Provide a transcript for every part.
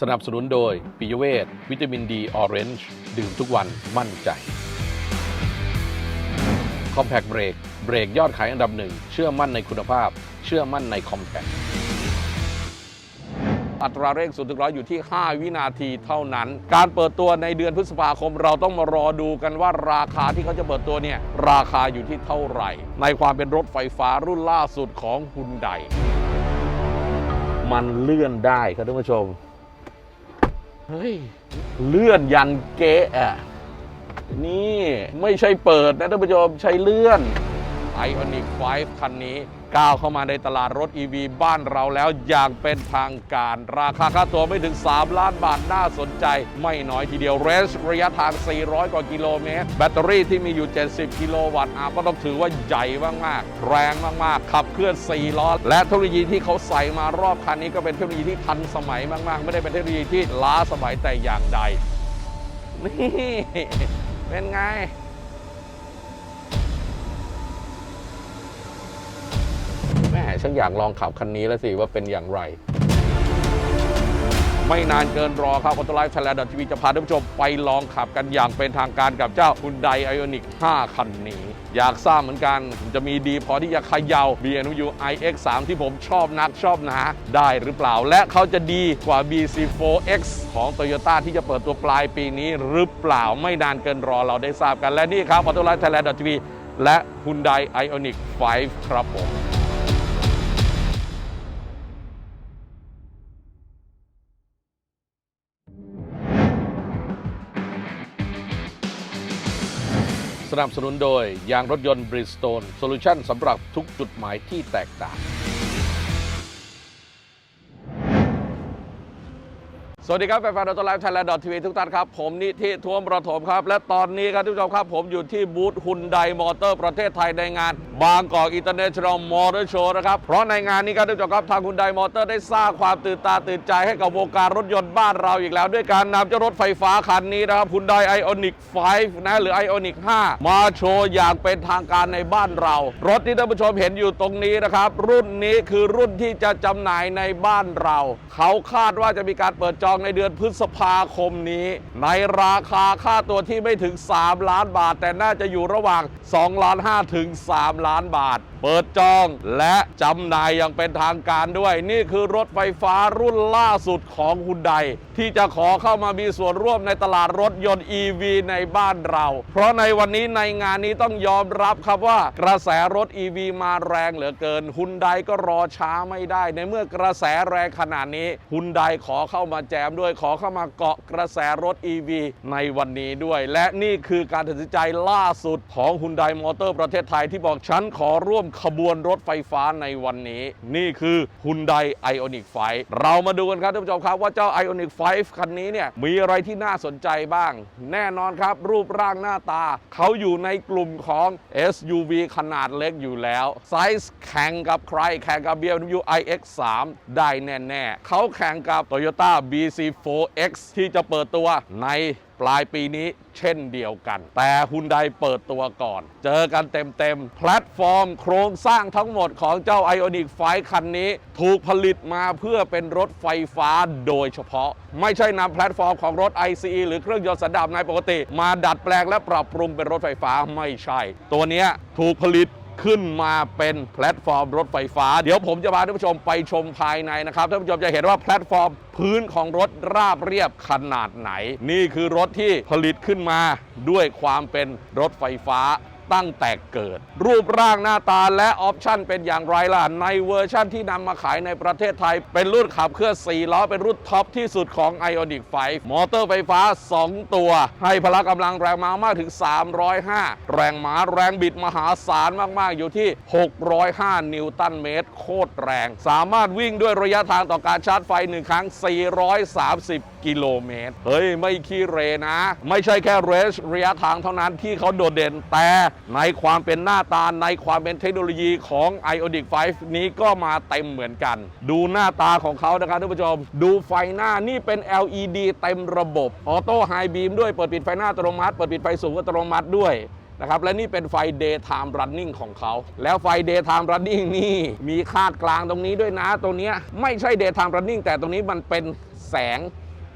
สนับสนุนโดยปิยเวทวิตามินดีออเรนจ์ดื่มทุกวันมั่นใจ Compact Break เบรกยอดขายอันดับหนึ่ง เชื่อมั่นในคุณภาพ เชื่อมั่นใน Compact อัตราเร่ง0ถึงร้อยอยู่ที่ 5 วินาทีเท่านั้น การเปิดตัวในเดือนพฤษภาคม เราต้องมารอดูกันว่าราคาที่เขาจะเปิดตัวเนี่ย ราคาอยู่ที่เท่าไหร่ ในความเป็นรถไฟฟ้ารุ่นล่าสุดของฮุนไดมันเลื่อนได้ครับท่านผู้ชม เฮ้ย เลื่อนยันเกะอะนี่ไม่ใช่เปิดนะท่านผู้ชมใช้เลื่อนไอออนิกไฟคันนี้ ก้าวเข้ามาในตลาดรถ EV บ้านเราแล้วอย่างเป็นทางการ ราคาค่าตัวไม่ถึง 3 ล้านบาทน่าสนใจ ไม่น้อยทีเดียวเรนจ์ระยะทาง 400 กว่ากิโลเมตร แบตเตอรี่ที่มีอยู่ 70 กิโลวัตต์อาก็ต้องถือว่าใหญ่มากๆ แรงมากๆ ขับเคลื่อน 4 ล้อ และเทคโนโลยีที่เขาใส่มารอบคันนี้ก็เป็นเทคโนโลยีที่ทันสมัยมากๆ ไม่ได้เป็นเทคโนโลยีที่ล้าสมัยแต่อย่างใดนี่เป็นไง ฉันอยากลองขับคันนี้แล้วสิว่าเป็นอย่างไร ไม่นานเกินรอครับออโตไลฟ์ไทยแลนด์ทีวีจะพาท่านผู้ชมไปลองขับกันอย่างเป็นทางการกับเจ้า Hyundai Ioniq 5คันนี้ อยากทราบเหมือนกัน จะมีดีพอที่จะขย่า BMW iX3 ที่ผมชอบนักชอบหนาได้หรือเปล่า และเขาจะดีกว่า BC4X ของ Toyota ที่จะเปิดตัวปลายปีนี้หรือเปล่าไม่นานเกินรอเราได้ทราบกันและนี่ครับออโตไลฟ์ไทยแลนด์ทีวีและ Hyundai Ioniq 5 ครับผม สนับสนุนโดยยางรถยนต์ Bridgestone โซลูชันสำหรับทุกจุดหมายที่แตกต่าง วัสดีครับแฟนๆดอทไลฟ์ไทยแลนด์ดอททีวีทุกท่านครับ ผมนิธิทวมประถมครับ และตอนนี้ครับทุกผู้ชมครับ ผมอยู่ที่บูธฮุนไดมอเตอร์ประเทศไทยในงาน บางกอกอินเตอร์เนชั่นแนลมอเตอร์โชว์นะครับ เพราะในงานนี้ครับทุกผู้ชมครับ ทางฮุนไดมอเตอร์ได้สร้างความตื่นตาตื่นใจให้กับวงการรถยนต์บ้านเราอีกแล้ว ด้วยการนำเจ้ารถไฟฟ้าคันนี้นะครับฮุนไดไอออนิก5นะหรือไอออนิก5มาโชว์อย่างเป็นทางการในบ้านเรา รถที่ท่านผู้ชมเห็นอยู่ตรงนี้นะครับรุ่นนี้คือรุ่นที่จะจำหน่ายในบ้านเรา เขาคาดว่าจะมีการเปิดจองในเดือนพฤษภาคมนี้ ในราคาค่าตัวที่ไม่ถึง 3 ล้านบาท แต่น่าจะอยู่ระหว่าง2ล้าน5ถึง 3 ล้านบาท เปิดจองและจำหน่ายอย่างเป็นทางการด้วย นี่คือรถไฟฟ้ารุ่นล่าสุดของฮุนไดที่จะขอเข้ามามีส่วนร่วมในตลาดรถยนต์ EV ในบ้านเรา เพราะในวันนี้ในงานนี้ต้องยอมรับครับว่ากระแสรถ EV มาแรงเหลือเกินฮุนไดก็รอช้าไม่ได้ ในเมื่อกระแสแรงขนาดนี้ฮุนไดขอเข้ามาแจมด้วยขอเข้ามาเกาะกระแสรถ EV ในวันนี้ด้วย และนี่คือการตัดสินใจล่าสุดของฮุนไดมอเตอร์ประเทศไทยที่บอกฉันขอร่วมขบวนรถไฟฟ้าในวันนี้ นี่คือฮุนไดไอออนิกไฟเรามาดูกันครับท่านผู้ชมครับว่าเจ้าไอออนิกไฟคันนี้เนี่ยมีอะไรที่น่าสนใจบ้าง แน่นอนครับ รูปร่างหน้าตา เขาอยู่ในกลุ่มของ SUV ขนาดเล็กอยู่แล้ว ไซส์แข่งกับใครแข่งกับ BMW iX3 ได้แน่ ๆ เขาแข่งกับ Toyota BC4X ที่จะเปิดตัวในปลายปีนี้เช่นเดียวกัน แต่ฮุนไดเปิดตัวก่อน เจอกันเต็มๆ แพลตฟอร์มโครงสร้างทั้งหมดของเจ้า Ioniq 5 คันนี้ ถูกผลิตมาเพื่อเป็นรถไฟฟ้าโดยเฉพาะ ไม่ใช่นำแพลตฟอร์มของรถ ICE หรือเครื่องยนต์สันดาปในปกติ มาดัดแปลงและปรับปรุงเป็นรถไฟฟ้าไม่ใช่ ตัวนี้ถูกผลิต ขึ้นมาเป็นแพลตฟอร์มรถไฟฟ้า เดี๋ยวผมจะพาท่านผู้ชมไปชมภายในนะครับท่านผู้ชมจะเห็นว่าแพลตฟอร์มพื้นของรถราบเรียบขนาดไหน นี่คือรถที่ผลิตขึ้นมาด้วยความเป็นรถไฟฟ้า ตั้งแต่เกิด รูปร่างหน้าตาและออปชั่นเป็นอย่างไรล่ะ ในเวอร์ชั่นที่นำมาขายในประเทศไทย เป็นรุ่นขับเคลื่อน4ล้อ เป็นรุ่นท็อปที่สุดของ Ioniq 5มอเตอร์ไฟฟ้า 2 ตัว ให้พละกำลังแรงม้ามากถึง 305 แรงม้าแรงบิดมหาศาลมากๆ อยู่ที่ 605 นิวตันเมตร โคตรแรง สามารถวิ่งด้วยระยะทางต่อการชาร์จไฟ 1 ครั้ง 430 กิโลเมตร เฮ้ย ไม่ขี้เรนะ ไม่ใช่แค่เรสระยะทางเท่านั้นที่เขาโดดเด่นแต่ในความเป็นหน้าตาในความเป็นเทคโนโลยีของ Ioniq 5นี้ก็มาเต็มเหมือนกัน ดูหน้าตาของเขานะครับท่านผู้ชม ดูไฟหน้านี่เป็น LED เต็มระบบออโต้ไฮบีมด้วยเปิดปิดไฟหน้าอัตโนมัติเปิดปิดไฟสูงอัตโนมัติด้วยนะครับและนี่เป็นไฟ daytime running ของเขา แล้วไฟ daytime running นี่มีคาดกลางตรงนี้ด้วยนะตรงเนี้ไม่ใช่ daytime running แต่ตรงนี้มันเป็นแสง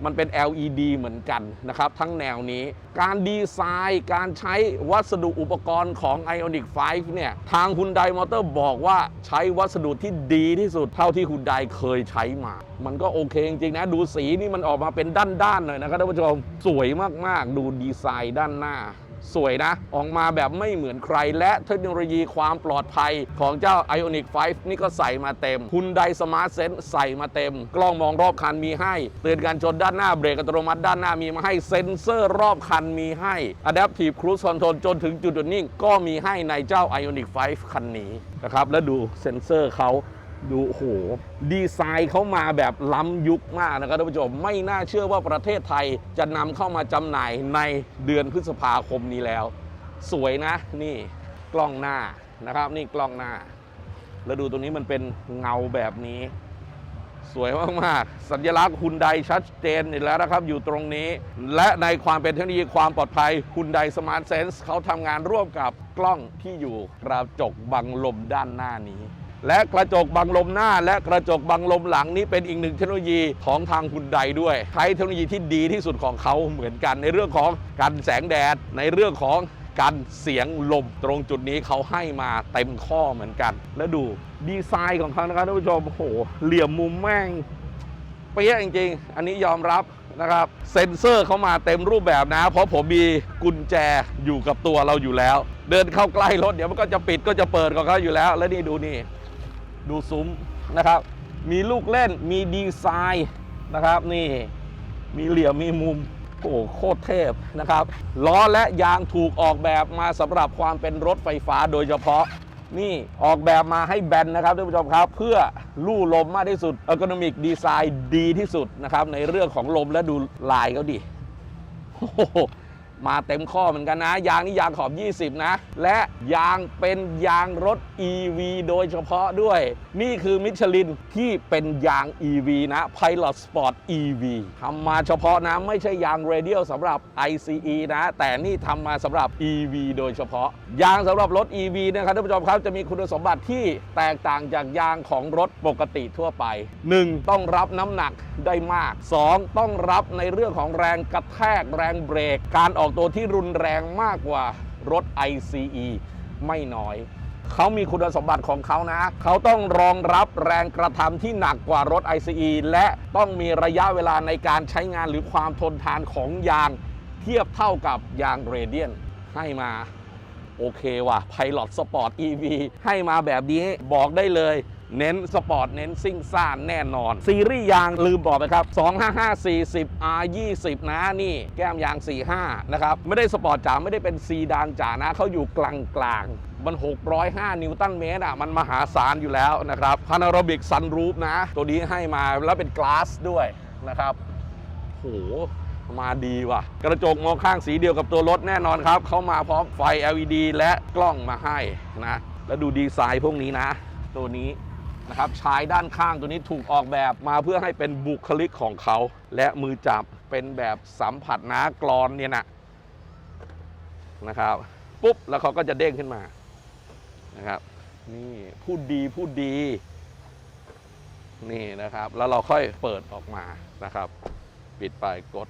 มันเป็น LED เหมือนกันนะครับ ทั้งแนวนี้ การดีไซน์การใช้วัสดุอุปกรณ์ของ Ionic 5 เนี่ย ทาง Hyundai Motor บอกว่าใช้วัสดุที่ดีที่สุดเท่าที่ Hyundai เคยใช้มา มันก็โอเคจริงๆนะ ดูสีนี่มันออกมาเป็นด้านๆหน่อยนะครับท่านผู้ชม สวยมากๆ ดูดีไซน์ด้านหน้า สวยนะ ออกมาแบบไม่เหมือนใคร และเทคโนโลยีความปลอดภัยของเจ้า Ionic 5 นี่ก็ใส่มาเต็ม Hyundai Smart Sense ใส่มาเต็ม กล้องมองรอบคันมีให้ เตือนการชนด้านหน้าเบรกอัตโนมัติด้านหน้ามีมาให้ เซ็นเซอร์รอบคันมีให้ Adaptive Cruise Control จนถึงจุดหยุดนิ่ง ก็มีให้ในเจ้า Ionic 5 คันนี้นะครับแล้วดูเซ็นเซอร์เขา ดูโหดีไซน์เขามาแบบล้ำยุคมากนะครับท่านผู้ชมไม่น่าเชื่อว่าประเทศไทยจะนำเข้ามาจำหน่ายในเดือนพฤษภาคมนี้แล้ว สวยนะนี่กล้องหน้านะครับ นี่กล้องหน้า แล้วดูตรงนี้มันเป็นเงาแบบนี้ สวยมากๆสัญลักษณ์ฮุนไดชัดเจนอีกแล้วนะครับ อยู่ตรงนี้ และในความเป็นเทคโนโลยีความปลอดภัยฮุนไดสมาร์ทเซนส์เขาทำงานร่วมกับกล้องที่อยู่กระจกบังลมด้านหน้านี้ และกระจกบังลมหน้า และกระจกบังลมหลังนี้เป็นอีกหนึ่งเทคโนโลยีของทางฮุนไดด้วยใช้เทคโนโลยีที่ดีที่สุดของเขาเหมือนกัน ในเรื่องของกันแสงแดดในเรื่องของการเสียงลมตรงจุดนี้เขาให้มาเต็มข้อเหมือนกัน แล้วดูดีไซน์ของเขานะครับท่านผู้ชมโอ้โหเหลี่ยมมุมแม่งเป๊ะจริง ๆ อันนี้ยอมรับนะครับเซ็นเซอร์เขามาเต็มรูปแบบนะ เพราะผมมีกุญแจอยู่กับตัวเราอยู่แล้ว เดินเข้าใกล้รถเดี๋ยวมันก็จะปิดก็จะเปิดของเขาอยู่แล้ว แล้วนี่ดูนี่ ดูซุ้มนะครับ มีลูกเล่นมีดีไซน์นะครับนี่มีเหลี่ยมมีมุมโอ้โหโคตรเทพนะครับล้อและยางถูกออกแบบมาสำหรับความเป็นรถไฟฟ้าโดยเฉพาะนี่ออกแบบมาให้แบนนะครับท่านผู้ชมครับ เพื่อลู่ลมมากที่สุด e r g o n o m i c Design ดีที่สุดนะครับในเรื่องของลมและดูลายเขาดิโอ้โห มาเต็มข้อเหมือนกันนะ ยางนี่ยางขอบ 20 นะ และยางเป็นยางรถ EV โดยเฉพาะด้วย นี่คือมิชลินที่เป็นยาง EV นะ Pilot Sport EV ทำมาเฉพาะนะ ไม่ใช่ยาง Radial สำหรับ ICE นะ แต่นี่ทำมาสำหรับ EV โดยเฉพาะ ยางสำหรับรถ EV นะครับท่านผู้ชมครับจะมีคุณสมบัติที่แตกต่างจากยางของรถปกติทั่วไป 1. ต้องรับน้ำหนักได้มาก 2. ต้องรับในเรื่องของแรงกระแทกแรงเบรกการออกอกตัวที่รุนแรงมากกว่ารถ ICE ไม่น้อย เขามีคุณสมบัติของเขานะ เขาต้องรองรับแรงกระทำที่หนักกว่ารถ ICE และต้องมีระยะเวลาในการใช้งานหรือความทนทานของยาง เทียบเท่ากับยางเรเดียนให้มา โอเคว่ะ Pilot Sport EV ให้มาแบบนี้บอกได้เลย เน้นสปอร์ต เน้นซิ่งซ่านแน่นอน ซีรีส์ยางลืมบอกไปครับ 255 40 R 20 นะนี่ แก้มยาง 45 นะครับ ไม่ได้สปอร์ตจ๋าไม่ได้เป็นซีดานจ๋านะเขาอยู่กลางกลางๆมัน 605 นิวตันเมตรอะ มันมหาศาลอยู่แล้วนะครับพานาโรบิกซันรูฟนะ ตัวนี้ให้มาแล้วเป็นกลาสด้วยนะครับโหมาดีว่ะ กระจกมองข้างสีเดียวกับตัวรถแน่นอนครับ เขามาพร้อมไฟ LED และกล้องมาให้นะ แล้วดูดีไซน์พวกนี้นะ ตัวนี้ นะครับชายด้านข้างตัวนี้ถูกออกแบบมาเพื่อให้เป็นบุคลิกของเขา และมือจับเป็นแบบสัมผัสนะกรอนเนี่ยนะนะครับ ปุ๊บ แล้วเขาก็จะเด้งขึ้นมานะครับ นี่พูดดีพูดดีนี่นะครับ แล้วเราค่อยเปิดออกมานะครับ ปิดไปกด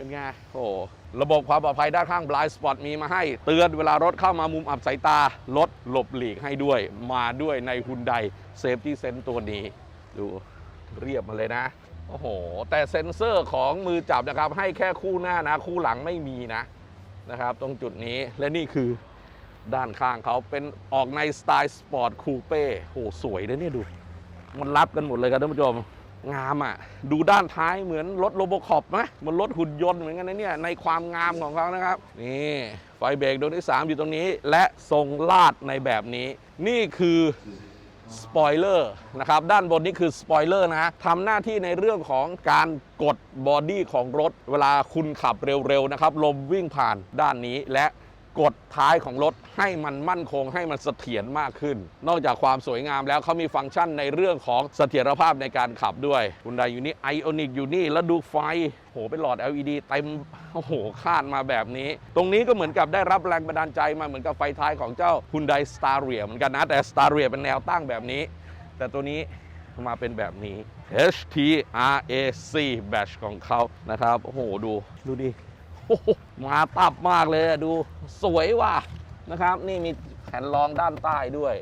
เป็นไงโอ้ระบบความปลอดภัยด้านข้าง blind spot มีมาให้ เตือนเวลารถเข้ามามุมอับสายตาลดหลบหลีกให้ด้วย มาด้วยใน Hyundai Safety Sense ตัวนี้ ดูเรียบมาเลยนะ โอ้โห แต่เซ็นเซอร์ของมือจับนะครับ ให้แค่คู่หน้านะ คู่หลังไม่มีนะนะครับ ตรงจุดนี้และนี่คือด้านข้างเขาเป็นออกในสไตล์สปอร์ตคูเป้โหสวยนะเนี่ยดู มันรับกันหมดเลยครับท่านผู้ชม งามอะ ดูด้านท้ายเหมือนรถโรบคอปไหมมือนรถหุ่นยนต์เหมือนกันนะเนี่ยในความงามของเขานะครับ นี่ไฟเบรกดวงที่ 3 อยู่ตรงนี้ และทรงลาดในแบบนี้ นี่คือสปอยเลอร์นะครับด้านบนนี่คือสปอยเลอร์นะทำหน้าที่ในเรื่องของการกดบอดี้ของรถ เวลาคุณขับเร็วๆนะครับลมวิ่งผ่านด้านนี้และ กดท้ายของรถให้มันมั่นคงให้มันเสถียรมากขึ้น นอกจากความสวยงามแล้วเขามีฟังก์ชันในเรื่องของเสถียรภาพในการขับด้วยคุณไดอยู่นี่ไอออนิกอยู่นี่แล้วดูไฟโหเป็นหลอด LED เต็มโอ้โหคาดมาแบบนี้ ตรงนี้ก็เหมือนกับได้รับแรงบันดาลใจมาเหมือนกับไฟท้ายของเจ้า Hyundai Staria เหมือนกันนะ แต่ Staria เป็นแนวตั้งแบบนี้ แต่ตัวนี้มาเป็นแบบนี้ HTRAC Batch ของเขานะครับ โอ้โห ดู ดูดิ มาตับมากเลยดูสวยว่ะนะครับ นี่มีแผ่นรองด้านใต้ด้วย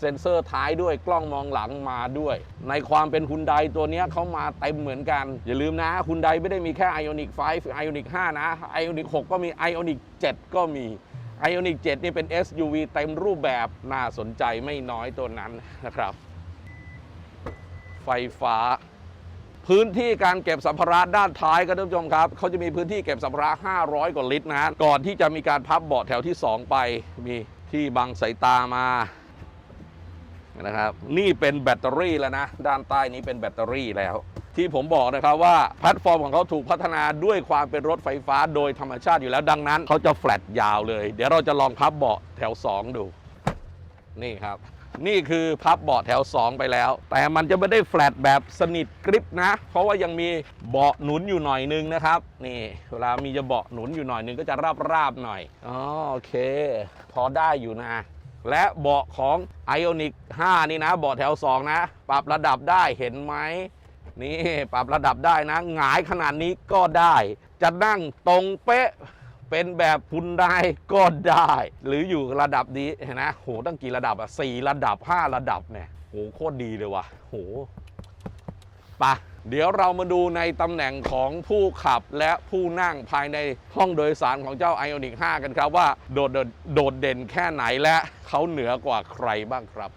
เซ็นเซอร์ท้ายด้วยกล้องมองหลังมาด้วย ในความเป็นคุณไดตัวนี้เขามาเต็มเหมือนกัน อย่าลืมนะคุณไดไม่ได้มีแค่ Ionic 5 Ionic 5 นะ Ionic 6 ก็มี Ionic 7 ก็มี Ionic 7 นี่เป็น SUV เต็มรูปแบบน่าสนใจไม่น้อยตัวนั้นนะครับ ไฟฟ้า พื้นที่การเก็บสัมภาระด้านท้ายครับท่านผู้ชมครับเขาจะมีพื้นที่เก็บสัมภาระ 500 กว่าลิตรนะก่อนที่จะมีการพับเบาะแถวที่ 2 ไปมีที่บังสายตามานะครับนี่เป็นแบตเตอรี่แล้วนะ ด้านใต้นี้เป็นแบตเตอรี่แล้ว ที่ผมบอกนะครับว่าแพลตฟอร์มของเขาถูกพัฒนาด้วยความเป็นรถไฟฟ้าโดยธรรมชาติอยู่แล้วดังนั้นเขาจะแฟลตยาวเลย เดี๋ยวเราจะลองพับเบาะแถว 2 ดู นี่ครับ นี่คือพับเบาะแถว 2 ไปแล้ว แต่มันจะไม่ได้แฟลตแบบสนิทกริปนะ เพราะว่ายังมีเบาะหนุนอยู่หน่อยนึงนะครับ นี่เวลามีจะเบาะหนุนอยู่หน่อยนึงก็จะราบๆหน่อยอ๋อโอเค พอได้อยู่นะ และเบาะของ Ionic 5 นี่นะเบาะแถว 2 นะ ปรับระดับได้เห็นไหมนี่ปรับระดับได้นะ หงายขนาดนี้ก็ได้ จะนั่งตรงเป๊ะ เป็นแบบคุณได้ก็ได้ หรืออยู่ระดับนี้เห็นนะโหตั้งกี่ระดับอะสี่ระดับ5ระดับเนี่ยโหโคตรดีเลยว่ะโหปะเดี๋ยวเรามาดูในตำแหน่งของผู้ขับและผู้นั่งภายในห้องโดยสารของเจ้า Ionic 5กันครับว่าโดดโดดเด่นแค่ไหนและเขาเหนือกว่าใครบ้างครับ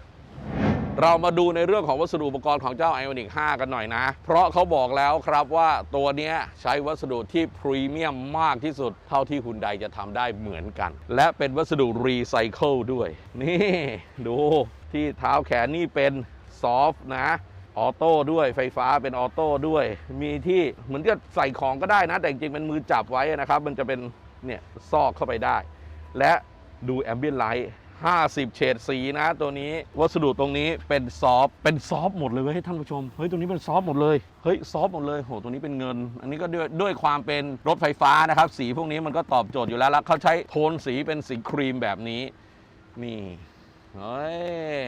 เรามาดูในเรื่องของวัสดุอุปกรณ์ของเจ้า Ionic 5กันหน่อยนะ เพราะเขาบอกแล้วครับว่าตัวนี้ใช้วัสดุที่พรีเมียมมากที่สุด เท่าที่คุณใดจะทำได้เหมือนกัน และเป็นวัสดุรีไซเคิลด้วย นี่ ดูที่เท้าแขนนี่เป็นซอฟต์นะออโต้ด้วยไฟฟ้าเป็นออโต้ด้วย มีที่เหมือนกับใส่ของก็ได้นะ แต่จริงๆเป็นมือจับไว้นะครับ มันจะเป็นเนี่ยซอกเข้าไปได้ และดูแอมเบียนไลท์ 50 เฉดสีนะ ตัวนี้วัสดุตรงนี้เป็นซอฟเป็นซอฟหมดเลยเว้ยท่านผู้ชมเฮ้ยตัวนี้เป็นซอฟหมดเลยเฮ้ยซอฟหมดเลยโหตัวนี้เป็นเงิน อันนี้ก็ด้วยด้วยความเป็นรถไฟฟ้านะครับ สีพวกนี้มันก็ตอบโจทย์อยู่แล้วแล้วเขาใช้โทนสีเป็นสีครีมแบบนี้นี่เฮ้ย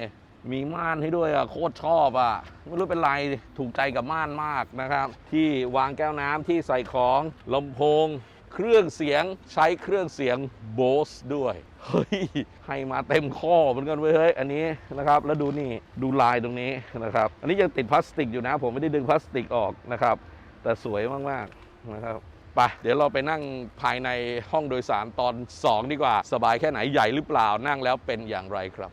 มีม่านให้ด้วยอะโคตรชอบอะไม่รู้เป็นไรถูกใจกับม่านมากนะครับ ที่วางแก้วน้ำที่ใส่ของลำโพง เครื่องเสียงใช้เครื่องเสียง Bose ด้วย เฮ้ยให้มาเต็มข้อเหมือนกันเว้ยเฮ้ยอันนี้นะครับแล้วดูนี่ดูลายตรงนี้นะครับ อันนี้ยังติดพลาสติกอยู่นะ ผมไม่ได้ดึงพลาสติกออกนะครับ แต่สวยมากๆนะครับไปเดี๋ยวเราไปนั่งภายในห้องโดยสารตอน 2 ดีกว่า สบายแค่ไหนใหญ่หรือเปล่านั่งแล้วเป็นอย่างไรครับ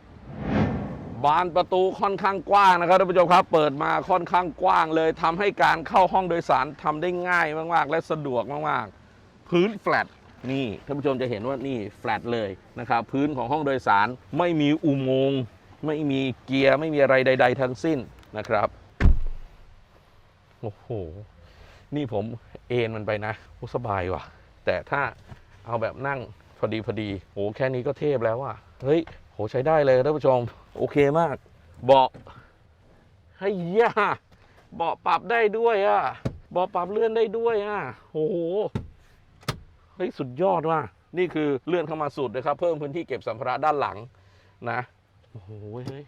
บานประตูค่อนข้างกว้างนะครับท่านผู้ชมครับ เปิดมาค่อนข้างกว้างเลยทำให้การเข้าห้องโดยสารทำได้ง่ายมาก ๆ และสะดวกมาก ๆ พื้นแฟลต นี่ท่านผู้ชมจะเห็นว่านี่แฟลตเลยนะครับพื้นของห้องโดยสารไม่มีอุโมงค์ไม่มีเกียร์ไม่มีอะไรใด ๆ ทั้งสิ้นนะครับโอ้โหนี่ผมเอนมันไปนะโอ้สบายว่ะ แต่ถ้าเอาแบบนั่งพอดีพอดีโหแค่นี้ก็เทพแล้วว่ะเฮ้ยโหใช้ได้เลยท่านผู้ชม โอเคมาก เบาะให้ยาเบาะปรับได้ด้วยอะเบาะปรับเลื่อนได้ด้วยอะโอ้โห เฮ้ยสุดยอดว่ะนี่คือเลื่อนเข้ามาสุดนะครับ เพิ่มพื้นที่เก็บสัมภาระด้านหลังนะโอ้โหเฮ้ย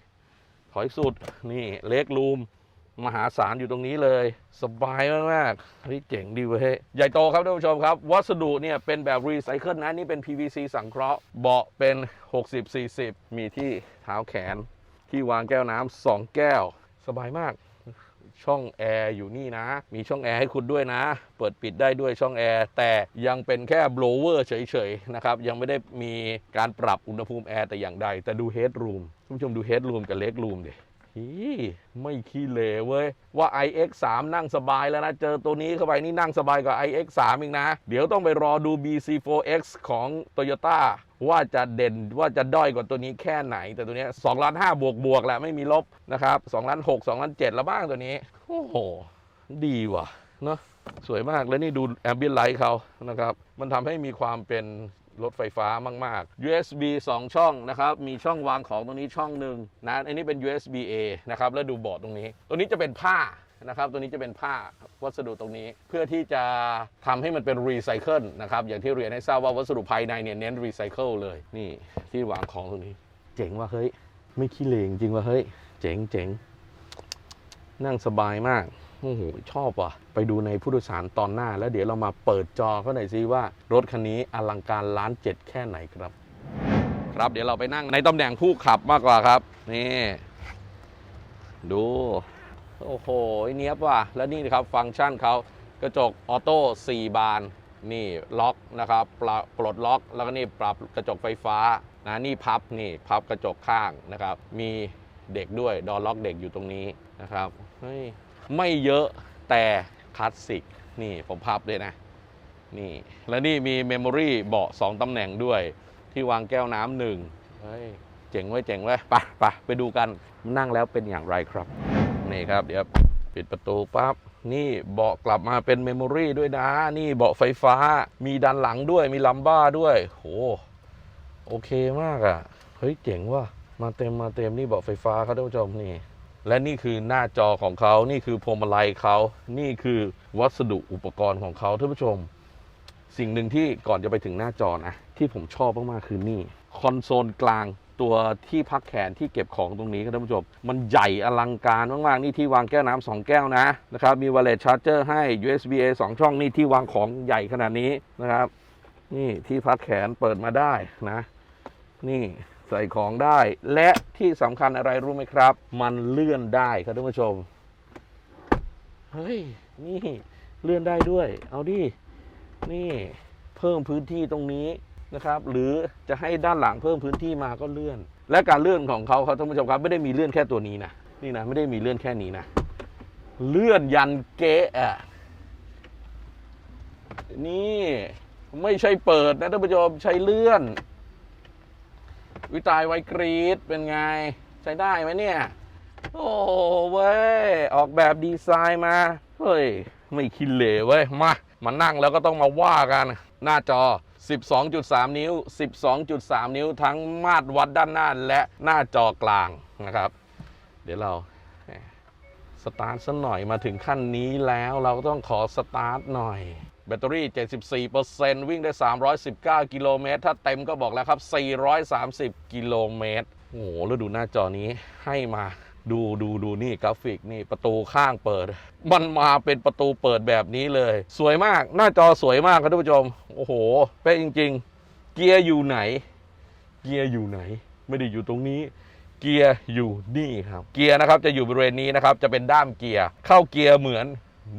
ถอยสุดนี่เล็กรูมมหาศาลอยู่ตรงนี้เลย สบายมากๆเฮ้ยเจ๋งดีเว้ยใหญ่โตครับท่านผู้ชมครับ วัสดุเนี่ยเป็นแบบรีไซเคิลนะนี่เป็น PVC สังเคราะห์เบาะเป็น 60-40 มีที่เท้าแขน ที่วางแก้วน้ำสองแก้ว สบายมาก ช่องแอร์อยู่นี่นะ มีช่องแอร์ให้คุณด้วยนะ เปิดปิดได้ด้วยช่องแอร์ แต่ยังเป็นแค่ blower เฉยๆ นะครับ ยังไม่ได้มีการปรับอุณหภูมิแอร์แต่อย่างใด แต่ดูเฮดรูมท่านผู้ชมดู head room กับเล็ก room เดิ ฮีไม่ขี้เหร่เว้ย ว่า iX3 นั่งสบายแล้วนะ เจอตัวนี้เข้าไปนี่นั่งสบายกว่า iX3 อีกนะ เดี๋ยวต้องไปรอดู BC4X ของ Toyota ว่าจะเด่นว่าจะด้อยกว่าตัวนี้แค่ไหน แต่ตัวนี้2ล้าน5บวกบวกแหละไม่มีลบนะครับ2ล้าน6 2ล้าน7แล้วบ้างตัวนี้ โอ้โห ดีว่ะเนาะสวยมากแล้วนี่ดูแอมเบียนไลท์เขานะครับ มันทำให้มีความเป็น รถไฟฟ้ามาก ๆ USB 2 ช่องนะครับ มีช่องวางของตรงนี้ช่องหนึ่งนะ อันนี้เป็น USB A นะครับ แล้วดูบอร์ดตรงนี้ ตัวนี้จะเป็นผ้านะครับ ตัวนี้จะเป็นผ้าวัสดุตรงนี้ เพื่อที่จะทำให้มันเป็นรีไซเคิลนะครับ อย่างที่เรียนให้ทราบว่าวัสดุภายในเนี่ยเน้นรีไซเคิลเลย นี่ที่วางของตรงนี้ เจ๋งว่ะเฮ้ย ไม่ขี้เหร่จริงว่ะเฮ้ย เจ๋งเจ๋งนั่งสบายมาก โอ้โหชอบว่ะ ไปดูในผู้โดยสารตอนหน้า แล้วเดี๋ยวเรามาเปิดจอเขาหน่อยซิว่า รถคันนี้อลังการล้านเจ็ดแค่ไหนครับ ครับเดี๋ยวเราไปนั่งในตำแหน่งผู้ขับมากกว่าครับ นี่ ดู โอ้โหเนี้ยบว่ะ แล้วนี่นะครับฟังก์ชันเขากระจกออโต้4บานนี่ล็อกนะครับปลปลดล็อกแล้วก็นี่ปรับกระจกไฟฟ้านะนี่พับนี่พับกระจกข้างนะครับ มีเด็กด้วยดอล็อกเด็กอยู่ตรงนี้นะครับเฮ้ย ไม่เยอะแต่คลาสสิกนี่ผมพับเลยนะนี่แล้วนี่มีเมมโมรี่เบาะ2ตำแหน่งด้วย ที่วางแก้วน้ำหนึ่งเฮ้ยเจ๋งไว้ยเจ๋งไว้ยไปไปไปดูกันนั่งแล้วเป็นอย่างไรครับ นี่ครับเดี๋ยวปิดประตูปั๊บนี่เบาะกลับมาเป็นเมมโมรี่ด้วยนะ นี่เบาะไฟฟ้า มีดันหลังด้วยมีลัมบ้าด้วยโหโอเคมากอะ่ะ เฮ้ยเจ๋งว่ะมาเต็มมาเต็มนี่เบาะไฟฟ้าครับท่านผู้ชมนี่ และนี่คือหน้าจอของเขา นี่คือพวงมาลัยเขา นี่คือวัสดุอุปกรณ์ของเขาท่านผู้ชม สิ่งหนึ่งที่ก่อนจะไปถึงหน้าจอนะ ที่ผมชอบมากๆคือนี่ คอนโซลกลางตัวที่พักแขนที่เก็บของตรงนี้ครับท่านผู้ชม มันใหญ่อลังการมาก ๆ นี่ที่วางแก้วน้ำสองแก้วนะนะครับ มี wireless charger ให้ USB A 2 ช่องนี่ที่วางของใหญ่ขนาดนี้นะครับ นี่ที่พักแขนเปิดมาได้นะ นี่ ใส่ของได้ และที่สำคัญอะไรรู้ไหมครับ มันเลื่อนได้ครับท่านผู้ชม เฮ้ย นี่เลื่อนได้ด้วย เอาดิ นี่เพิ่มพื้นที่ตรงนี้นะครับ หรือจะให้ด้านหลังเพิ่มพื้นที่มาก็เลื่อน และการเลื่อนของเขาครับท่านผู้ชมครับ ไม่ได้มีเลื่อนแค่ตัวนี้นะนี่นะไม่ได้มีเลื่อนแค่นี้นะเลื่อนยันเกะอะนี่ไม่ใช่เปิดนะท่านผู้ชมใช้เลื่อน วิตายไวกรีดเป็นไง ใช้ได้ไหมเนี่ย โอ้เว้ย ออกแบบดีไซน์มา เฮ้ย ไม่คิดเหล่เว้ย มา มานั่งแล้วก็ต้องมาว่ากัน หน้าจอ 12.3 นิ้ว 12.3 นิ้วทั้งมาตรวัดด้านหน้าและหน้าจอกลางนะครับ เดี๋ยวเราสตาร์ทสักหน่อยมาถึงขั้นนี้แล้วเราก็ต้องขอสตาร์ทหน่อย แบตเตอรี่ 74%วิ่งได้ 319 กิโลเมตร ถ้าเต็มก็บอกแล้วครับ 430 กิโลเมตร โอ้โห แล้วดูหน้าจอนี้ให้มาดูดูดูนี่กราฟิกนี่ประตูข้างเปิด มันมาเป็นประตูเปิดแบบนี้เลย สวยมากหน้าจอสวยมากครับท่านผู้ชม โอ้โห เป๊ะจริง ๆ เกียร์อยู่ไหน เกียร์อยู่ไหน ไม่ได้อยู่ตรงนี้เกียร์อยู่นี่ครับ เกียร์นะครับจะอยู่บริเวณนี้นะครับ จะเป็นด้ามเกียร์ เข้าเกียร์เหมือน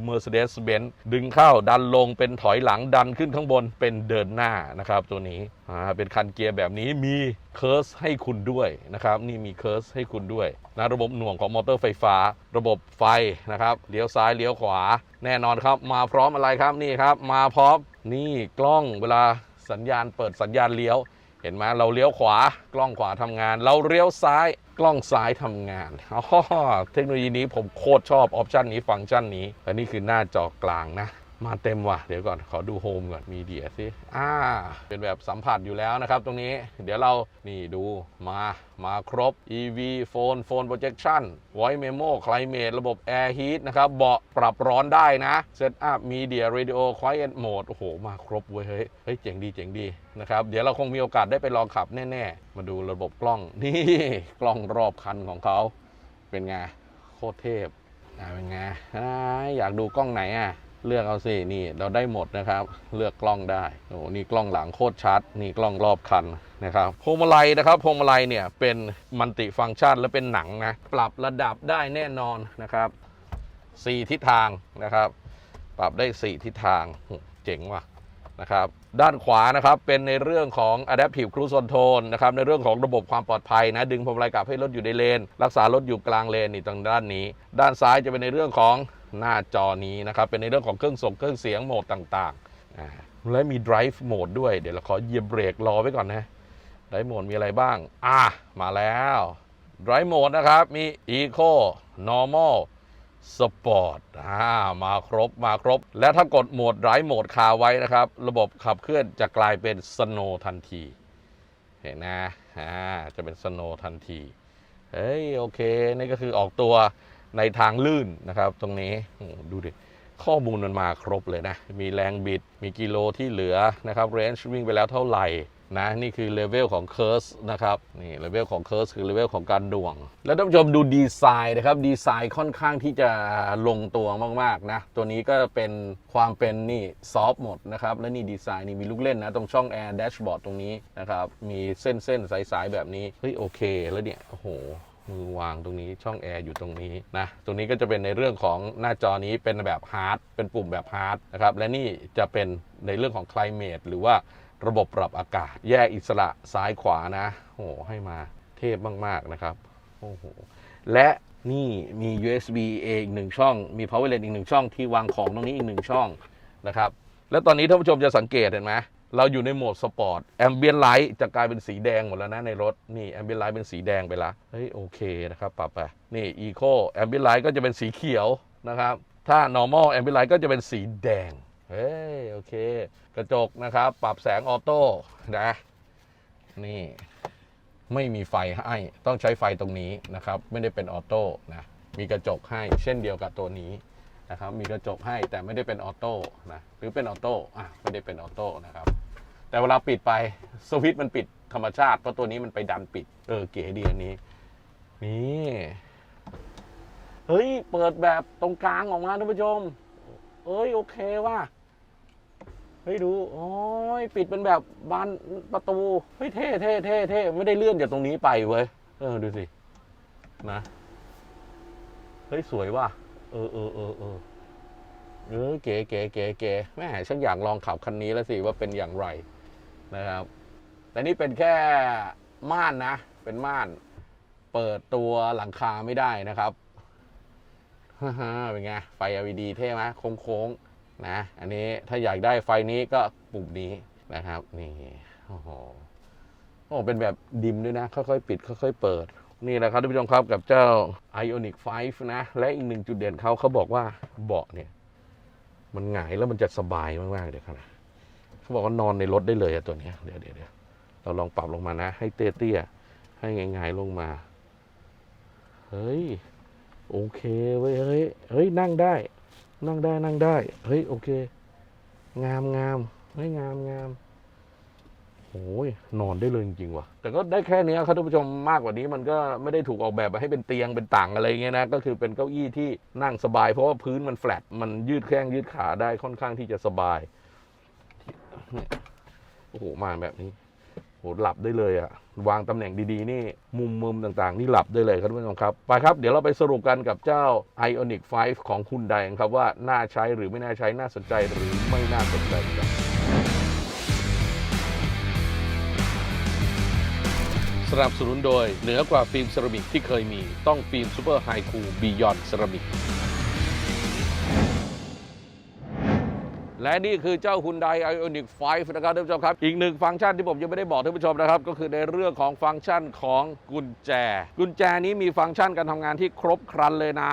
Mercedes-Benz ดึงเข้าดันลงเป็นถอยหลังดันขึ้นข้างบนเป็นเดินหน้านะครับตัวนี้อ่าเป็นคันเกียร์แบบนี้มีเคิร์สให้คุณด้วยนะครับนี่มีเคิร์สให้คุณด้วยนะระบบหน่วงของมอเตอร์ไฟฟ้า ระบบไฟนะครับเลี้ยวซ้ายเลี้ยวขวา แน่นอนครับ มาพร้อมอะไรครับนี่ครับ มาพร้อมนี่กล้องเวลาสัญญาณเปิดสัญญาณเลี้ยว เห็นไหมเราเลี้ยวขวากล้องขวาทำงาน เราเลี้ยวซ้ายกล้องซ้ายทำงานอ๋อเทคโนโลยีนี้ผมโคตรชอบออปชันนี้ฟังก์ชันนี้และนี่คือหน้าจอกลางนะ มาเต็มว่ะ เดี๋ยวก่อนขอดูโฮมก่อน มีเดียสิอ่า เป็นแบบสัมผัสอยู่แล้วนะครับตรงนี้ เดี๋ยวเรานี่ดูมา มาครบ EV Phone Phone Projection Voice Memo Climate ระบบ Air Heat นะครับ เบาะปรับร้อนได้นะ Set Up Media Radio Quiet Mode โอ้โห มาครบเว้ย เฮ้ยเฮ้ยเจ๋งดีเจ๋งดีนะครับ เดี๋ยวเราคงมีโอกาสได้ไปลองขับแน่ ๆ มาดูระบบกล้องนี่ กล้องรอบคันของเขาเป็นไงโคตรเทพเป็นไงอยากดูกล้องไหนอะ เลือกเอาสินี่เราได้หมดนะครับ เลือกกล้องได้โอ้นี่กล้องหลังโคตรชัด นี่กล้องรอบคันนะครับพวงมาลัยนะครับพวงมาลัยเนี่ยเป็นมัลติฟังก์ชันและเป็นหนังนะปรับระดับได้แน่นอนนะครับ4ทิศทางนะครับ ปรับได้ 4 ทิศทางเจ๋งว่ะนะครับด้านขวานะครับเป็นในเรื่องของ Adaptive Cruise Control นะครับในเรื่องของระบบความปลอดภัยนะดึงพวงมาลัยกลับให้รถอยู่ในเลน รักษารถอยู่กลางเลนนี่ตรงด้านนี้ ด้านซ้ายจะเป็นในเรื่องของ หน้าจอนี้นะครับ เป็นในเรื่องของเครื่องส่งเครื่องเสียงโหมดต่างๆ และมี Drive Mode ด้วย เดี๋ยวเราขอเหยียบเบรกรอไว้ก่อนนะ Drive Mode มีอะไรบ้าง อะ มาแล้ว Drive Mode นะครับ มี Eco Normal สปอร์ตอ่ามาครบมาครบ และถ้ากดโหมดไ i ร์โหมดคาไว้นะครับ ระบบขับเคลื่อนจะกลายเป็นสโนทันที เห็นนะอ่าจะเป็นสโนทันที เฮ้ย โอเค นี่ก็คือออกตัว ในทางลื่นนะครับตรงนี้ดูดิข้อมูลมันมาครบเลยนะ มีแรงบิด มีกิโลที่เหลือนะครับเรนจ์วิ่งไปแล้วเท่าไหร่นะนี่คือเลเวลของ Curse นะครับนี่เลเวลของ Curse คือเลเวลของการด่วง แล้วท่านผู้ชมดูดีไซน์นะครับดีไซน์ค่อนข้างที่จะลงตัวมากๆนะตัวนี้ก็เป็นความเป็นนี่ซอฟต์หมดนะครับและนี่ดีไซน์นี่มีลูกเล่นนะตรงช่องแอร์แดชบอร์ดตรงนี้นะครับมีเส้นเส้นๆสายๆแบบนี้เฮ้ยโอเคแล้วเนี่ยโอ้โห มือวางตรงนี้ช่องแอร์อยู่ตรงนี้นะตรงนี้ก็จะเป็นในเรื่องของหน้าจอนี้เป็นแบบฮาร์ดเป็นปุ่มแบบฮาร์ดนะครับและนี่จะเป็นในเรื่องของ climate หรือว่าระบบปรับอากาศ แยกอิสระซ้ายขวานะโอ้โหให้มาเทพมาก ๆ นะครับโอ้โหและนี่มี USB A อีกหนึ่งช่อง มี power outlet อีกหนึ่งช่องที่วางของตรงนี้อีกหนึ่งช่องนะครับ แล้วตอนนี้ท่านผู้ชมจะสังเกตเห็นไหม เราอยู่ในโหมดสปอร์ตแอมเบียนไลท์จะกลายเป็นสีแดงหมดแล้วนะในรถ นี่แอมเบียนไลท์เป็นสีแดงไปละเฮ้ยโอเคนะครับปรับไปนี่อีโคแอมเบียนไลท์ก็จะเป็นสีเขียวนะครับ ถ้า normal แอมเบียนไลท์ก็จะเป็นสีแดง เฮ้ยโอเค กระจกนะครับ ปรับแสงออโต้นะนี่ไม่มีไฟให้ต้องใช้ไฟตรงนี้นะครับ ไม่ได้เป็นออโต้นะมีกระจกให้เช่นเดียวกับตัวนี้นะครับ มีกระจกให้แต่ไม่ได้เป็นออโต้นะหรือเป็นออโต้อะไม่ได้เป็นออโต้นะครับ แต่เวลาปิดไปสวิตช์มันปิดธรรมชาติเพราะตัวนี้มันไปดันปิด เออเก๋ดีอันนี้ นี่เฮ้ย เปิดแบบตรงกลางออกมาท่านผู้ชม เอ้ย โอเคว่ะ เฮ้ย ดูโอ้ยปิดเป็นแบบบานประตู เฮ้ย เท่เท่เท่เท่ไม่ได้เลื่อนจากตรงนี้ไปเว้ย เออ ดูสิ นะ เฮ้ย สวยว่ะ เออเออเออเออเออเก๋เก๋เก๋เก๋แม่ฉันอยากลองขับคันนี้แล้วสิว่าเป็นอย่างไร นะครับ แต่นี่เป็นแค่ม่านนะ เป็นม่าน เปิดตัวหลังคาไม่ได้นะครับฮ่าฮเป็นไง ไฟ LED เท่ไหมโค้งๆนะ อันนี้ถ้าอยากได้ไฟนี้ก็ปุ่มนี้นะครับ นี่ โอ้โหโอ้เป็นแบบดิมด้วยนะ ค่อยๆ ปิด ค่อยๆ เปิด นี่แหละครับท่านผู้ชมครับกับเจ้า Ionic 5 นะ และอีกหนึ่งจุดเด่นเขาเขาบอกว่าเบาะเนี่ย มันหงายแล้วมันจะสบายมากๆเดี๋ยวครับ เขาบอกว่านอนในรถได้เลยอะตัวนี้เดี๋ยวเดี๋ยวเดี๋ยวเราลองปรับลงมานะ ให้เตี้ยๆให้หงายๆลงมา เฮ้ย โอเคเว้ยเฮ้ยเฮ้ยนั่งได้ นั่งได้นั่งได้ เฮ้ยโอเค งามงามเฮ้ยงามงามโอ้ยนอนได้เลยจริงๆว่ะ แต่ก็ได้แค่นี้ครับท่านผู้ชมมากกว่านี้มันก็ไม่ได้ถูกออกแบบมาให้เป็นเตียงเป็นต่างอะไรเงี้ยนะ ก็คือเป็นเก้าอี้ที่นั่งสบายเพราะว่าพื้นมันแฟลตมันยืดแข้งยืดขาได้ค่อนข้างที่จะสบาย เนี่ยโอ้โหมาแบบนี้โหหลับได้เลยอะวางตำแหน่งดีๆ นี่มุมมุมต่างๆ นี่หลับได้เลยครับท่านผู้ชมครับ ไปครับ เดี๋ยวเราไปสรุปกันกับเจ้า Ionic 5 ของคุณใดครับว่าน่าใช้หรือไม่น่าใช้น่าสนใจหรือไม่น่าสนใจครับสนับสนุนโดยเหนือกว่าฟิล์มเซรามิกที่เคยมีต้องฟิล์มซูเปอร์ไฮคูบียอนเซรามิก และนี่คือเจ้า Hyundai Ioniq 5 นะครับท่านผู้ชมครับ อีกหนึ่งฟังก์ชันที่ผมยังไม่ได้บอกท่านผู้ชมนะครับ ก็คือในเรื่องของฟังก์ชันของกุญแจ กุญแจนี้มีฟังก์ชันการทำงานที่ครบครันเลยนะ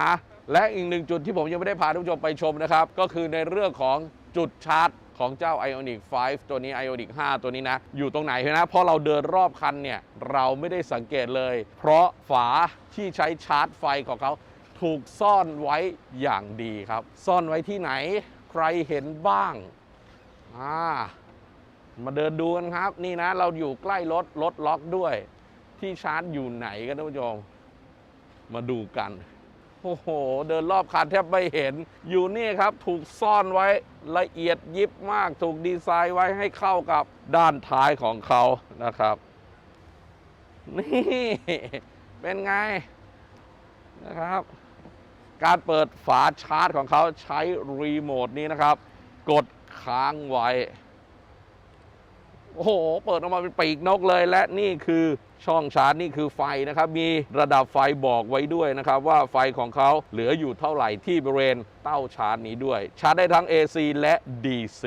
และอีกหนึ่งจุดที่ผมยังไม่ได้พาท่านผู้ชมไปชมนะครับ ก็คือในเรื่องของจุดชาร์จของเจ้า Ioniq 5 ตัวนี้ Ioniq 5 ตัวนี้นะ อยู่ตรงไหนนะพราะเราเดินรอบคันเนี่ย เราไม่ได้สังเกตเลย เพราะฝาที่ใช้ชาร์จไฟของเขาถูกซ่อนไว้อย่างดีครับ ซ่อนไว้ที่ไหน ใครเห็นบ้างอ่ามาเดินดูกันครับ นี่นะ เราอยู่ใกล้รถรถล็อกด้วย ที่ชาร์จอยู่ไหนกันท่านผู้ชมมาดูกันโอ้โห เดินรอบคันแทบไม่เห็น อยู่นี่ครับ ถูกซ่อนไว้ละเอียดยิบมาก ถูกดีไซน์ไว้ให้เข้ากับด้านท้ายของเขานะครับ นี่ เป็นไงนะครับ การเปิดฝาชาร์จของเขาใช้รีโมทนี้นะครับ กดค้างไว้ โอ้โห เปิดออกมาเป็นปีกนกเลยและนี่คือ ช่องชาร์จนี่คือไฟนะครับมีระดับไฟบอกไว้ด้วยนะครับว่าไฟของเขาเหลืออยู่เท่าไหร่ที่บริเวณเต้าชาร์จนี้ด้วย ชาร์จได้ทั้ง AC และ DC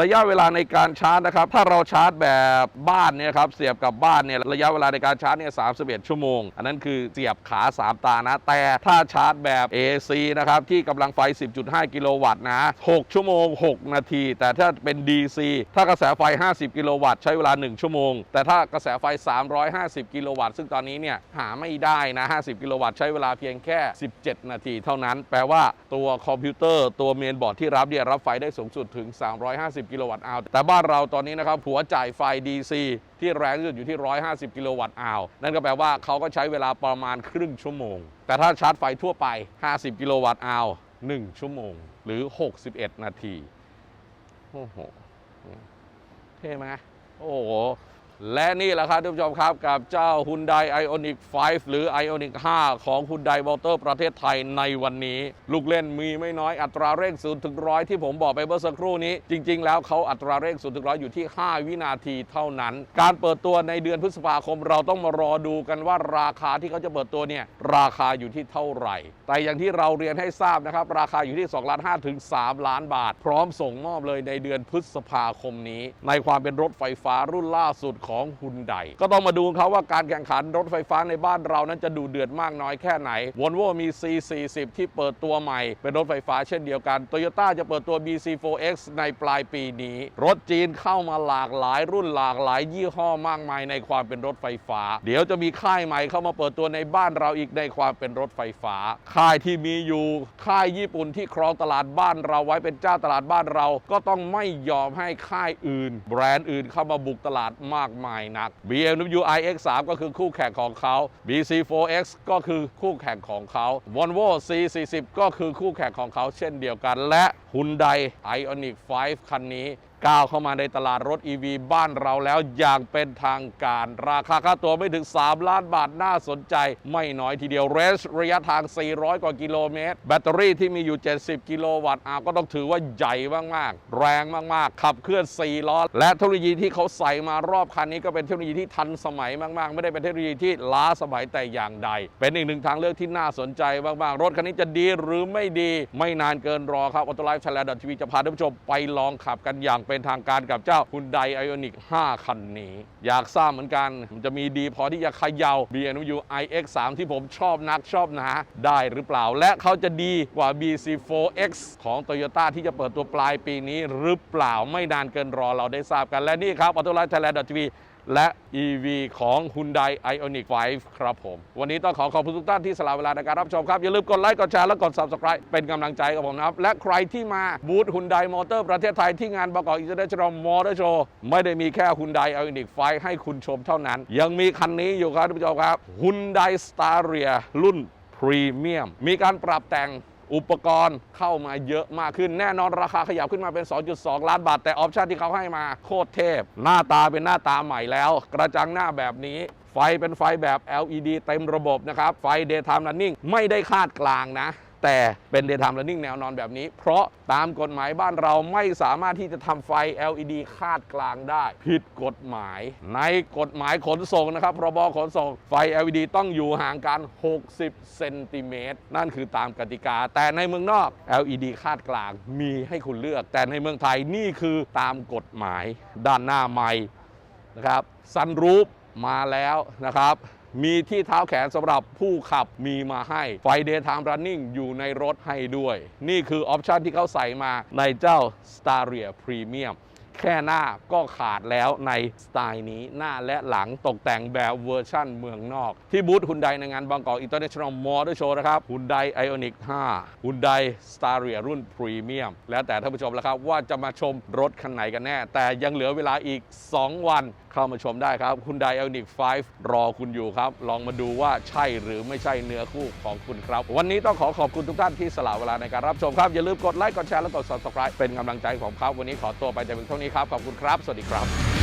ระยะเวลาในการชาร์จนะครับ ถ้าเราชาร์จแบบบ้านเนี่ยครับ เสียบกับบ้านเนี่ย ระยะเวลาในการชาร์จเนี่ย 31 ชั่วโมง อันนั้นคือเสียบขา 3 ตานะ แต่ถ้าชาร์จแบบ AC นะครับ ที่กำลังไฟ 10.5 กิโลวัตต์นะ 6 ชั่วโมง 6 นาที แต่ถ้าเป็น DC ถ้ากระแสไฟ 50 กิโลวัตต์ใช้เวลา 1 ชั่วโมง แต่ถ้ากระแสไฟ 350กิโลวัตต์ ซึ่งตอนนี้เนี่ยหาไม่ได้นะ 50 กิโลวัตต์ใช้เวลาเพียงแค่ 17 นาทีเท่านั้น แปลว่าตัวคอมอมพิวเตอร์ตัวเมนบอร์ดที่รับเนี่ยรับไฟได้สูงสุดถึง 350 กิโลวัตต์อาวแต่บ้านเราตอนนี้นะครับหัวจ่ายไฟ DC ที่แรงที่สุดอยู่ที่ 150 กิโลวัตต์อาวนั่นก็แปลว่าเขาก็ใช้เวลาประมาณครึ่งชั่วโมง แต่ถ้าชาร์จไฟทั่วไป 50 กิโลวัตต์อาว1ชั่วโมง หรือ 61 นาทีโอ้โหเท่ไหมโอ้โห และนี่แหละครับท่านผู้ชมครับกับเจ้า Hyundai Ioniq 5 หรือ Ioniq 5 ของ Hyundai Motor ประเทศไทยในวันนี้ ลูกเล่นมีไม่น้อยอัตราเร่ง0ถึง100 ที่ผมบอกไปเมื่อสักครู่นี้ จริง ๆ แล้วเขาอัตราเร่ง0ถึง100 อยู่ที่ 5 วินาทีเท่านั้น การเปิดตัวในเดือนพฤษภาคมเราต้องมารอดูกันว่าราคาที่เขาจะเปิดตัวเนี่ยราคาอยู่ที่เท่าไหร่ แต่อย่างที่เราเรียนให้ทราบนะครับราคาอยู่ที่2ล้าน5ถึง3ล้านบาท พร้อมส่งมอบเลยในเดือนพฤษภาคมนี้ ในความเป็นรถไฟฟ้ารุ่นล่าสุดของฮุนไดก็ต้องมาดูเขาว่าการแข่งขันรถไฟฟ้าในบ้านเรานั้นจะดูเดือดมากน้อยแค่ไหน Volvo มี C40 ที่เปิดตัวใหม่ เป็นรถไฟฟ้าเช่นเดียวกัน Toyota จะเปิดตัว BC4X ในปลายปีนี้ รถจีนเข้ามาหลากหลายรุ่นหลากหลายยี่ห้อมากมายในความเป็นรถไฟฟ้า เดี๋ยวจะมีค่ายใหม่เข้ามาเปิดตัวในบ้านเราอีกในความเป็นรถไฟฟ้า ค่ายที่มีอยู่ ค่ายญี่ปุ่นที่ครองตลาดบ้านเราไว้เป็นเจ้าตลาดบ้านเรา ก็ต้องไม่ยอมให้ค่ายอื่น แบรนด์อื่นเข้ามาบุกตลาดมากใหม่หนัก BMW iX3 ก็คือคู่แข่งของเขา BC4X ก็คือคู่แข่งของเขา Volvo C40 ก็คือคู่แข่งของเขาเช่นเดียวกัน และ Hyundai Ioniq 5 คันนี้ ก้าวเข้ามาในตลาดรถ EV บ้านเราแล้วอย่างเป็นทางการ ราคาค่าตัวไม่ถึง 3 ล้านบาทน่าสนใจ ไม่น้อยทีเดียวเรสระยะทาง 400 กว่ากิโลเมตร แบตเตอรี่ที่มีอยู่ 70 กิโลวัตต์อาก็ต้องถือว่าใหญ่มากๆ แรงมากๆ ขับเคลื่อน 4 ล้อ และเทคโนโลยีที่เขาใส่มารอบคันนี้ก็เป็นเทคโนโลยีที่ทันสมัยมากๆ ไม่ได้เป็นเทคโนโลยีที่ล้าสมัยแต่อย่างใด เป็นอีกหนึ่งทางเลือกที่น่าสนใจมากๆรถคันนี้จะดีหรือไม่ดี ไม่นานเกินรอครับออโตไลฟ์ไทยแลนด์ทีวีจะพาท่านผู้ชมไปลองขับกันอย่างเป็นทางการกับเจ้า Hyundai Ioniq 5 คันนี้ อยากทราบเหมือนกันมันจะมีดีพอที่จะเขย่า BMW iX3 ที่ผมชอบนักชอบหนาได้หรือเปล่า และเขาจะดีกว่า BC4X ของ Toyota ที่จะเปิดตัวปลายปีนี้หรือเปล่าไม่นานเกินรอเราได้ทราบกันและนี่ครับออโตไลท์ไทยแลนด์ทีวี และ EV ของ Hyundai Ioniq 5 ครับผม วันนี้ต้องขอขอบคุณทุกท่านที่สละเวลาในการรับชมครับ อย่าลืมกดไลค์ กดแชร์ และกด Subscribe เป็นกำลังใจกับผมนะครับ และใครที่มาบูธ Hyundai Motor ประเทศไทยที่งานบก International Motor Show ไม่ได้มีแค่ Hyundai Ioniq 5 ให้คุณชมเท่านั้น ยังมีคันนี้อยู่ครับท่านผู้ชมครับ Hyundai Staria รุ่นพรีเมียมมีการปรับแต่ง อุปกรณ์เข้ามาเยอะมากขึ้นแน่นอนราคาขยับขึ้นมาเป็น 2.2 ล้านบาท แต่ออปชันที่เขาให้มาโคตรเทพ หน้าตาเป็นหน้าตาใหม่แล้ว กระจังหน้าแบบนี้ ไฟเป็นไฟแบบ LED เต็มระบบนะครับ ไฟ Daytime Running ไม่ได้คาดกลางนะ แต่เป็น Daytime Running แนวนอนแบบนี้ เพราะตามกฎหมายบ้านเราไม่สามารถที่จะทำไฟ LED คาดกลางได้ ผิดกฎหมาย ในกฎหมายขนส่งนะครับพรบขนส่งไฟ LED ต้องอยู่ห่างกัน 60 เซนติเมตร นั่นคือตามกติกา แต่ในเมืองนอก LED คาดกลางมีให้คุณเลือก แต่ในเมืองไทยนี่คือตามกฎหมายด้านหน้าไม่นะครับซันรูปมาแล้วนะครับ มีที่เท้าแขนสำหรับผู้ขับมีมาให้ ไฟ Daytime Running อยู่ในรถให้ด้วย นี่คือออปชันที่เขาใส่มาในเจ้า Staria Premium แค่หน้าก็ขาดแล้วในสไตล์นี้หน้าและหลังตกแต่งแบบเวอร์ชั่นเมืองนอก ที่บูธฮุนไดในงานบางกอก International Motor Show นะครับฮุนได Ioniq 5ฮุนได Staria รุ่นพรีเมียมแล้วแต่ท่านผู้ชมแล้วครับว่าจะมาชมรถคันไหนกันแน่ แต่ยังเหลือเวลาอีก 2 วัน เข้ามาชมได้ครับคุณได Ioniq 5 รอคุณอยู่ครับ ลองมาดูว่าใช่หรือไม่ใช่เนื้อคู่ของคุณครับ วันนี้ต้องขอขอบคุณทุกท่านที่สละเวลาในการรับชมครับ อย่าลืมกดไลค์กดแชร์และกด subscribe เป็นกำลังใจของผมครับวันนี้ขอตัวไปแต่เพียงเท่านี้ครับขอบคุณครับ สวัสดีครับ